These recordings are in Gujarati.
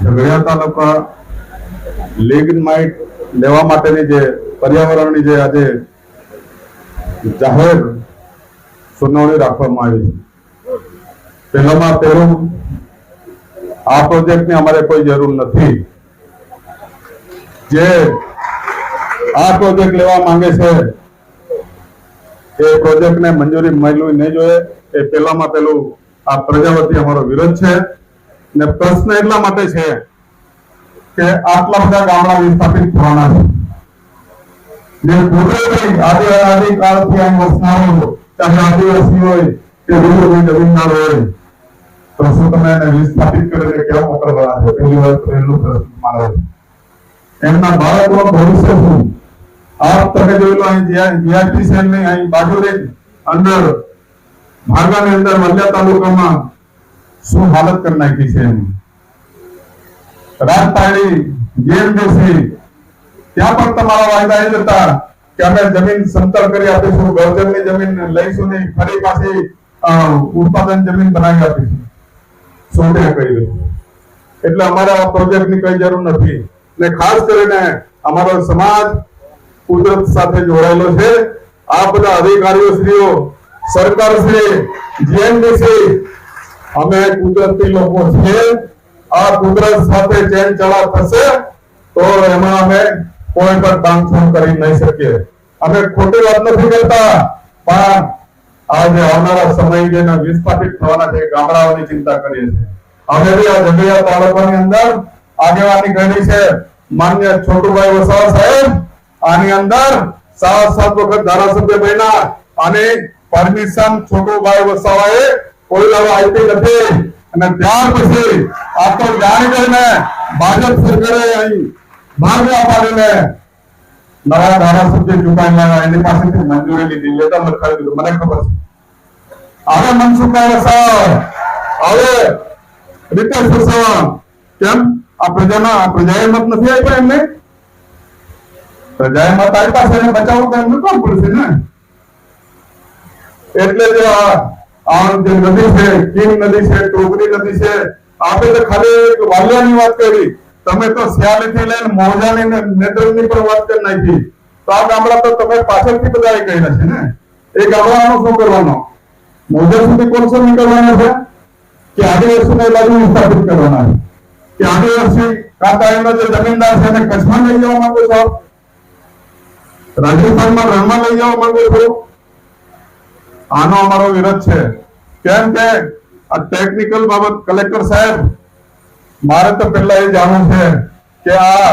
ઝઘડિયા તાલુકા લીગ્નાઇટ લેવા માટેની જે પર્યાવરણની જે આજે જાહેર સુનાવણી રાખવામાં આવી છે. પહેલામાં પહેલું આ પ્રોજેક્ટની અમારે કોઈ જરૂર નથી. જે આ પ્રોજેક્ટ લેવા માંગે છે, એ પ્રોજેક્ટને મંજૂરી મળવી નહીં જોઈએ. એ પહેલામાં પહેલું આ પ્રજાવતી અમારો વિરોધ છે. ને પ્રશ્ન એટલા માટે છે કે આટલા બધા ગામડા વિસ્થાપિત થવાના છે. જે કુદરતી આદિ આદિ કાળથી અહીં વસનારો ચાહે આદિવાસી હોય કે બીજો કોઈ જમીનદાર હોય, તો શું તમે એને વિસ્થાપિત કરીને કેમ મોકલવાના છે? પહેલી વાર પહેલું પ્રશ્ન મારો એમના બાળકોનું ભવિષ્ય શું? આપ તમે જોયેલો અહીં જીઆઈટી સેલની અહીં બાજુની અંદર, ભાગાની અંદર મલ્યા તાલુકામાં શું હાલત કરી નાખી છે એમ રાજપાડી જીએમડીસી ત્યાં પણ તમારા વાયદા એ જ હતા કે અમે જમીન સમતલ કરી આપીશું ગૌચરની જમીન લઈશું નહીં, ફરી પાછી ઉત્પાદન જમીન બનાવી આપીશું. સોંપે કહી દઉં. એટલે અમારા પ્રોજેક્ટની કઈ જરૂર નથી. ને ખાસ કરીને અમારો સમાજ કુદરત સાથે જોડાયેલો છે. આ બધા અધિકારીઓ શ્રીઓ સરકાર શ્રી જીએમડીસી અમે કુદરતી લોકો છીએ આ કુદરત સાથે ચેન ચલા થશે તો એમાં અમે કોઈ પણ કામછોડ કરી નહીં શકીએ. અમે ખોટી વાત નથી કરતા, પણ આજે આવનારા સમય જેને વિસ્થાપિત થવાના છે ગામડાઓની ચિંતા કરીએ છીએ. અમે બી આ જંગલિયા તાલુકાની અંદર આગેવાની કરી છે. માન્ય છોટુભાઈ વસાવા સાહેબ, આની અંદર સાત સાત વખત ધારાસભ્ય બન્યા અને પરમિશન છોટુભાઈ વસાવાએ લાવો આપી નથી. અને ત્યાર પછી આ તો જાણ કરીને ભાજપ સરકારે અહીં ભાગ પાડીને નવા ધારાસભ્ય ચૂંટાયેલા એની પાસેથી મંજૂરી લીધી. લેટર લખાવી દીધું મને ખબર છે. હવે મનસુખભાઈ વસાવા. હવે રીતેશ વસાવા. કેમ? આ પ્રજાના પ્રજાએ મત નથી આપ્યા એમને? પ્રજાએ મત આપ્યા છે એને બચાવવું તો એમને કોણ પડશે ને? એટલે જ નદી છે, કિંગ નદી છે ટોગરી નદી છે આપણે તો ખાલી વાલિયાની વાત કરી. તમે તો શિયાળીથી લઈને મોજાની ને નેત્રંગની પણ વાત કરી નાખી. તો આ ગામડા તો તમે પાછળથી બધા કહેલા છે ને. એ ગામડાનો શું કરવાનો? મોજા સુધી કોણ શું નીકળવાનો છે? કે આદિવાસીને બાજુ વિસ્થાપિત કરવાના છે. કે આદિવાસી કાકા એનો જે જમીનદાર છે એને કચ્છમાં લઈ જવા માંગો છો? રાજસ્થાનમાં રણમાં લઈ જવા માંગો છો? આનો અમારો વિરોધ છે. કેમ કે આ ટેકનિકલ બાબત કલેક્ટર સાહેબ મારે તો પહેલા એ જાણવું છે કે આ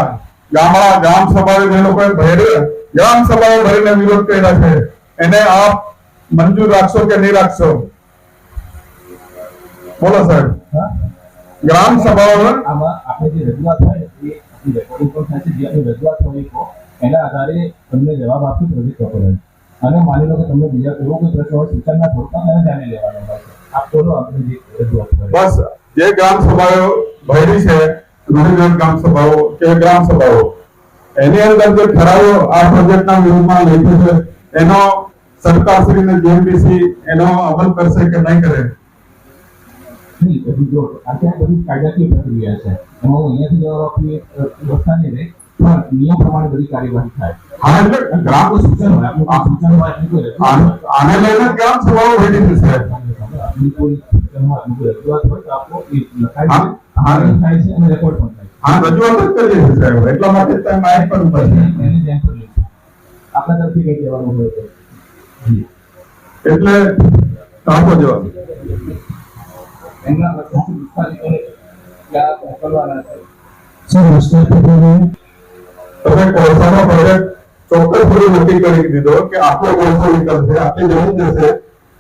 ગામડા ગામ સભાએ જે લોકોએ ભેરી ગ્રામ સભાએ ભરીને વિરોધ કર્યા છે એને આપ મંજૂર રાખશો કે નહીં રાખશો? બોલો સાહેબ. ગ્રામ સભાઓ આમાં આપણે જે રજૂઆત હોય એ રેકોર્ડિંગ પણ થાય છે. જે આપણી રજૂઆત હોય એના આધારે તમને જવાબ આપશે પ્રોજેક્ટ ઓપરેટર અને માની લો કે તમને બીજા એવો કોઈ પ્રશ્ન હોય સૂચનના થોડુંક એને ધ્યાને લેવાનો હોય આપ બોલો આપણે જે રજૂઆત બસ જે ગ્રામ સભાઓ ભરી છે રૂઢિગત ગ્રામ સભાઓ કે ગ્રામ સભાઓ એની અંદર જે ઠરાવો આ પ્રોજેક્ટના વિરુદ્ધમાં લેખી છે એનો સરકારશ્રીને જીએમડીસી એનો અમલ કરશે કે નહીં કરે? નહીં જો આ ત્યાં બધી કાયદાકીય પ્રક્રિયા છે. એમાં હું અહીંયાથી જવાબ આપીએ વ્યવસ્થા નહીં રહે. પણ નિયમ પ્રમાણે બધી કાર્યવાહી થાય હા એટલે ગ્રામ કોઈ સૂચન હોય આપણું કોઈ સૂચન હોય આપણી કોઈ રજૂઆત આને હોય આને લઈને જ ગ્રામ સભાઓ ભરી છે સાહેબ આપણી કોઈ સૂચન હોય આપણી કોઈ રજૂઆત હોય તો આપો એ લખાય હા, છે હા. આમાં થાય છે અને રેકોર્ડ પણ થાય છે હા રજૂઆત જ કરીએ છીએ સાહેબ એટલા માટે જ તમે માહિતી પણ ઉપર છે એને ધ્યાન પર લેવું આપણા તરફથી કઈ કહેવાનું હોય તો જી એટલે આપો જવાબ એમના વચ્ચેથી વિસ્તારીકોને ક્યાં મોકલવાના છે સર રસ્તા પર તમે કોલસાનો પ્રોજેક્ટ ચોક્કસ પૂરી નક્કી કરી દીધો કે આટલો કોલસો નીકળશે આટલી જમીન જશે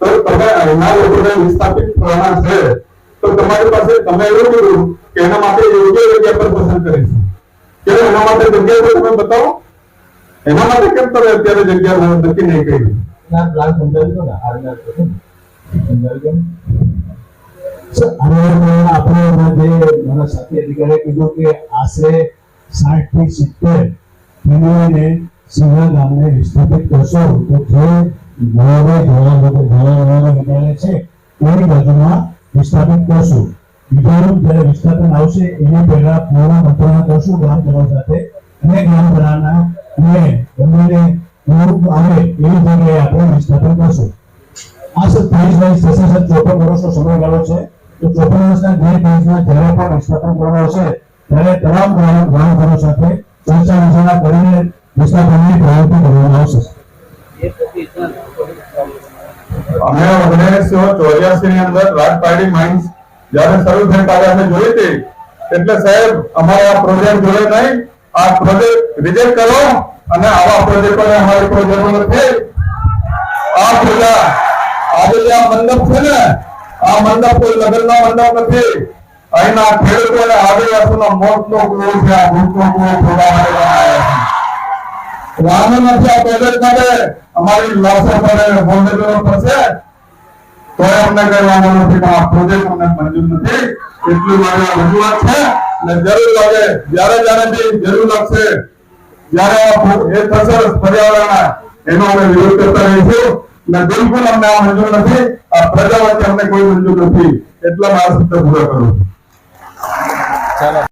તો તમે અહીંના લોકોને વિસ્થાપિત થવાના છે, તો તમારી પાસે, તમે એવું કીધું કે એના માટે યોગ્ય જગ્યા પર પસંદ કરીશું. કે એના માટે જગ્યા તો તમે બતાવો. એના માટે કેમ તમે અત્યારે જગ્યા નક્કી નહીં કરી? ના, પ્લાન સમજાવી દો ને આરના છે ને. સમજાવી દો ને. સર, આને આપણે જે મારા સાથી અધિકારીએ કીધું કે આશરે સાઠથી સિત્તેર ફેમિલીને સિંહા ગામને વિસ્થાપિત કરશો, તો જે નવા ધોરણ લોકો ધોરણ વિદ્યાલય છે, તેની બાજુમાં વિસ્થાપિત કરશું. બીજાનું જ્યારે વિસ્થાપન આવશે, એની પહેલા પૂર્ણ મંત્રણા કરશું ગ્રામજનો સાથે. અને ગ્રામજનોના અને એમને પૂરું આવે એવી જગ્યાએ આપણે વિસ્થાપન કરશું. આ ત્રીસ વર્ષ થશે સર ચોપન વર્ષનો સમયગાળો છે. તો ચોપન વર્ષના દિવસમાં જ્યારે પણ વિસ્થાપન કરવાનો હશે ત્યારે તમામ ગ્રામજનો સાથે ચર્ચા વિચારણા કરીને વિસ્થાપનની પ્રવૃત્તિ કરવામાં આવશે. અમે ઓગણીસો ચોર્યાસી ની અંદર રાજપાડી માઇન્સ જયારે શરૂ થઈ ત્યારે અમે જોઈ હતી, એટલે સાહેબ, અમારે આ પ્રોજેક્ટ જોડે નહીં, આ પ્રોજેક્ટ રિજેક્ટ કરો અને આવા પ્રોજેક્ટોને અમારી પ્રોજેક્ટો નથી. આ પૂજા, આજે આ મંડપ છે ને, આ મંડપ કોઈ લગ્નનો મંડપ નથી. અહીંના ખેડૂતોને આદિવાસીનો મોતનો કૂવો છે, આ માટે માટે જરૂર લાગે, જ્યારે જ્યારે જરૂર લાગશે, જ્યારે એ થશે પર્યાવરણ એનો અમે વિરોધ કરતા રહીશું. ને બિલકુલ અમને આ મંજૂર નથી. આ પ્રજા વચ્ચે અમને કોઈ મંજૂર નથી. એટલા મારા સત્ય પૂરા કરું છું